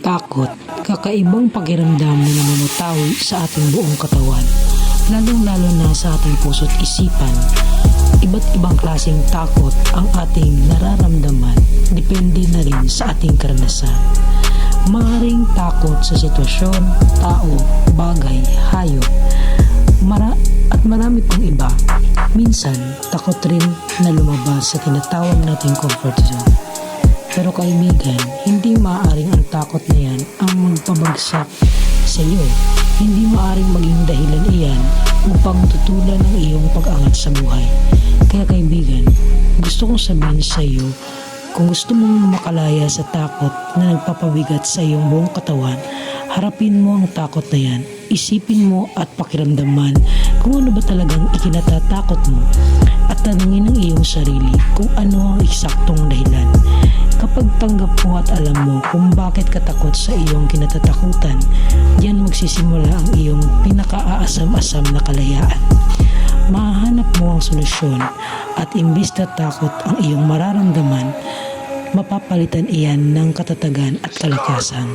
Takot, kakaibang pakiramdam na namumutawi sa ating buong katawan, lalong-lalo na sa ating puso't isipan. Iba't ibang klaseng takot ang ating nararamdaman, depende na rin sa ating karanasan. Maaring takot sa sitwasyon, tao, bagay, hayop, mara at marami pang iba. Minsan, takot rin na lumabas sa tinatawag nating comfort zone. Pero kaibigan, hindi maaaring magpabagsak sa iyo. Hindi maaaring maging dahilan iyan upang tutulan ang iyong pag-angat sa buhay. Kaya kaibigan, gusto kong sabihin sa iyo, kung gusto mong makalaya sa takot na nagpapabigat sa iyong buong katawan, harapin mo ang takot na yan. Isipin mo at pakiramdaman kung ano ba talagang ikinatatakot mo at tanungin ang iyong sarili kung ano ang eksaktong dahilan. Kapag tanggap mo at alam mo kung bakit katakot sa iyong kinatatakutan, diyan magsisimula ang iyong pinakaaasam-asam na kalayaan. Mahahanap mo ang solusyon at imbis na takot ang iyong mararamdaman, mapapalitan iyan ng katatagan at kalakasan.